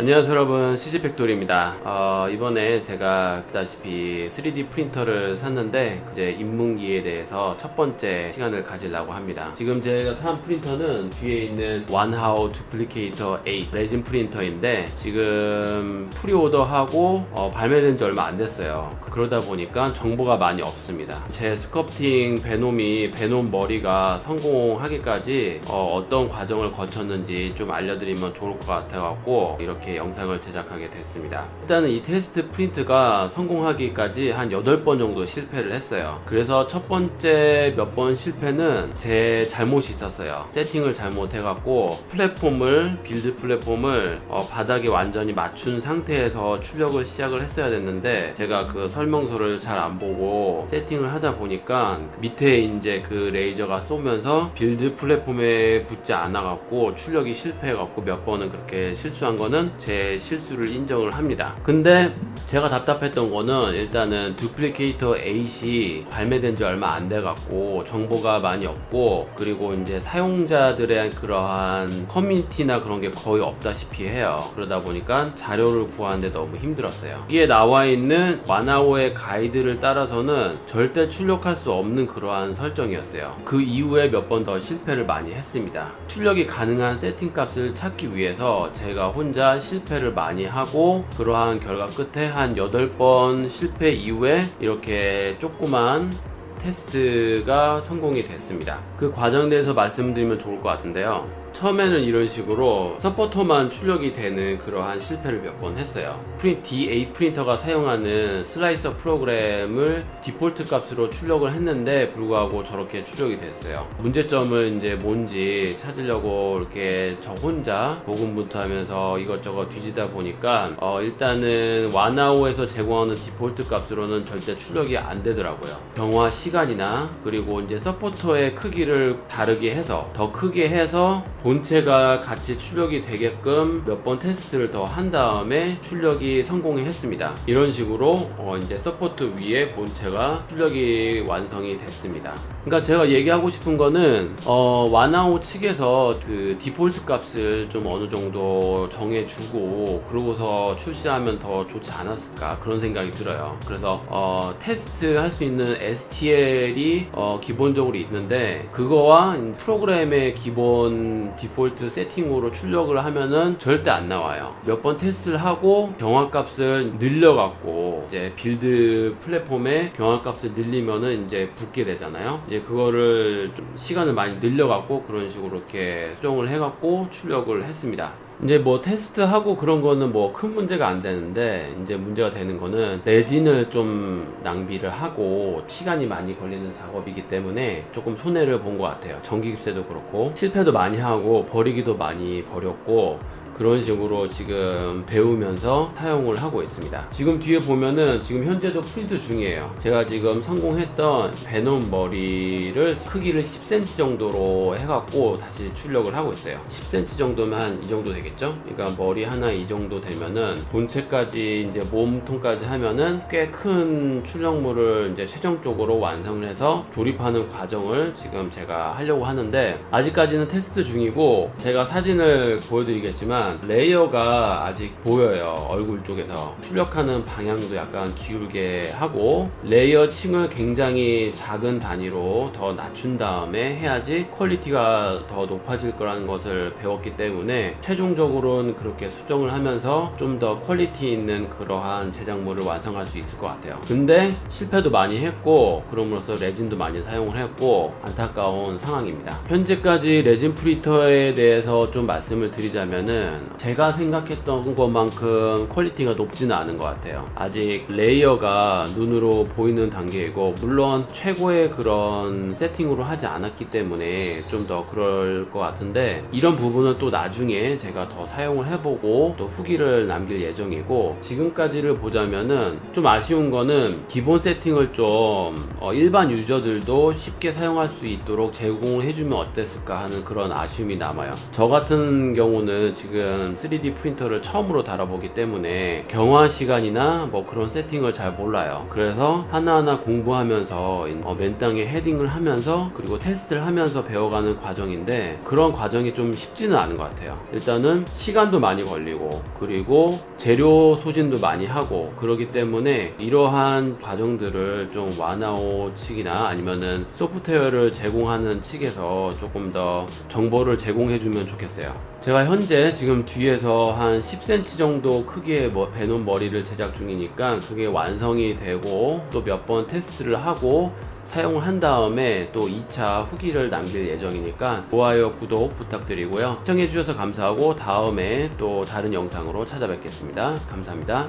안녕하세요 여러분. CG팩토리입니다. 어, 이번에 제가 그다시피 3D 프린터를 샀는데 이제 입문기에 대해서 첫 번째 시간을 가지려고 합니다. 지금 제가 산 프린터는 뒤에 있는 완하우 두플리케이터 8 레진 프린터인데 지금 프리오더하고 어, 발매된 지 얼마 안 됐어요. 그러다 보니까 정보가 많이 없습니다. 제 스커프팅 베놈이 베놈 머리가 성공하기까지 어, 떤 과정을 거쳤는지 좀 알려드리면 좋을 것 같아 갖고 이렇게 영상을 제작하게 됐습니다. 일단은 이 테스트 프린트가 성공하기까지 한 8번 정도 실패를 했어요. 그래서 첫 번째 몇 번 실패는 제 잘못이 있었어요. 세팅을 잘못해 갖고 플랫폼을 빌드 플랫폼을 어, 바닥에 완전히 맞춘 상태에서 출력을 시작을 했어야 됐는데 제가 그 설명서를 잘 안 보고 세팅을 하다 보니까 밑에 이제 그 레이저가 쏘면서 빌드 플랫폼에 붙지 않아 갖고 출력이 실패해 갖고 몇 번은 그렇게 실수한 거는 제 실수를 인정을 합니다. 근데 제가 답답했던 거는 일단은 두플리케이터 8이 발매된 지 얼마 안 돼 갖고 정보가 많이 없고 그리고 이제 사용자들의 그러한 커뮤니티나 그런 게 거의 없다시피 해요. 그러다 보니까 자료를 구하는데 너무 힘들었어요. 여기에 나와 있는 와나오의 가이드를 따라서는 절대 출력할 수 없는 그러한 설정이었어요. 그 이후에 몇 번 더 실패를 많이 했습니다. 출력이 가능한 세팅 값을 찾기 위해서 제가 혼자 실패를 많이 하고 그러한 결과 끝에 한 8번 실패 이후에 이렇게 조그만 테스트가 성공이 됐습니다. 그 과정에 대해서 말씀드리면 좋을 것 같은데요. 처음에는 이런 식으로 서포터만 출력이 되는 그러한 실패를 몇 번 했어요. 프린 D8 프린터가 사용하는 슬라이서 프로그램을 디폴트 값으로 출력을 했는데 불구하고 저렇게 출력이 됐어요. 문제점을 이제 뭔지 찾으려고 이렇게 저 혼자 고군분투하면서 이것저것 뒤지다 보니까 어 일단은 와나오에서 제공하는 디폴트 값으로는 절대 출력이 안 되더라고요. 경화 시간이나 그리고 이제 서포터의 크기를 다르게 해서 더 크게 해서 본 체가 같이 출력이 되게끔 몇 번 테스트를 더 한 다음에 출력이 성공했습니다. 이런 식으로 어 이제 서포트 위에 본체가 출력이 완성이 됐습니다. 그러니까 제가 얘기하고 싶은 거는 어 와나오 측에서 그 디폴트 값을 좀 어느 정도 정해주고 그러고서 출시하면 더 좋지 않았을까 그런 생각이 들어요. 그래서 어 테스트 할 수 있는 STL이 어 기본적으로 있는데 그거와 프로그램의 기본 디폴트 세팅으로 출력을 하면은 절대 안 나와요. 몇 번 테스트를 하고 경화값을 늘려갖고 이제 빌드 플랫폼에 경화값을 늘리면은 이제 붙게 되잖아요. 이제 그거를 좀 시간을 많이 늘려갖고 그런 식으로 이렇게 수정을 해갖고 출력을 했습니다. 이제 뭐 테스트하고 그런 거는 뭐 큰 문제가 안 되는데 이제 문제가 되는 거는 레진을 좀 낭비를 하고 시간이 많이 걸리는 작업이기 때문에 조금 손해를 본 것 같아요. 전기 깁세도 그렇고 실패도 많이 하고 버리기도 많이 버렸고 그런 식으로 지금 배우면서 사용을 하고 있습니다. 지금 뒤에 보면은 지금 현재도 프린트 중이에요. 제가 지금 성공했던 베놈 머리를 크기를 10cm 정도로 해갖고 다시 출력을 하고 있어요. 10cm 정도면 한 이 정도 되겠죠? 그러니까 머리 하나 이 정도 되면은 본체까지 이제 몸통까지 하면은 꽤 큰 출력물을 이제 최종적으로 완성을 해서 조립하는 과정을 지금 제가 하려고 하는데 아직까지는 테스트 중이고 제가 사진을 보여드리겠지만 레이어가 아직 보여요. 얼굴 쪽에서. 출력하는 방향도 약간 기울게 하고 레이어 층을 굉장히 작은 단위로 더 낮춘 다음에 해야지 퀄리티가 더 높아질 거라는 것을 배웠기 때문에 최종적으로는 그렇게 수정을 하면서 좀 더 퀄리티 있는 그러한 제작물을 완성할 수 있을 것 같아요. 근데 실패도 많이 했고 그럼으로써 레진도 많이 사용을 했고 안타까운 상황입니다. 현재까지 레진 프리터에 대해서 좀 말씀을 드리자면은 제가 생각했던 것만큼 퀄리티가 높지는 않은 것 같아요. 아직 레이어가 눈으로 보이는 단계이고 물론 최고의 그런 세팅으로 하지 않았기 때문에 좀 더 그럴 것 같은데 이런 부분은 또 나중에 제가 더 사용을 해보고 또 후기를 남길 예정이고 지금까지를 보자면은 좀 아쉬운 거는 기본 세팅을 좀 어, 일반 유저들도 쉽게 사용할 수 있도록 제공을 해주면 어땠을까 하는 그런 아쉬움이 남아요. 저 같은 경우는 지금 지금 3D 프린터를 처음으로 달아보기 때문에 경화 시간이나 뭐 그런 세팅을 잘 몰라요. 그래서 하나하나 공부하면서 어, 맨땅에 헤딩을 하면서 그리고 테스트를 하면서 배워가는 과정인데 그런 과정이 좀 쉽지는 않은 것 같아요. 일단은 시간도 많이 걸리고 그리고 재료 소진도 많이 하고 그러기 때문에 이러한 과정들을 좀 와나오 측이나 아니면은 소프트웨어를 제공하는 측에서 조금 더 정보를 제공해 주면 좋겠어요. 제가 현재 지금 뒤에서 한 10cm 정도 크기의 뭐 베논 머리를 제작 중이니까 그게 완성이 되고 또 몇 번 테스트를 하고 사용을 한 다음에 또 2차 후기를 남길 예정이니까 좋아요, 구독 부탁드리고요. 시청해주셔서 감사하고 다음에 또 다른 영상으로 찾아뵙겠습니다. 감사합니다.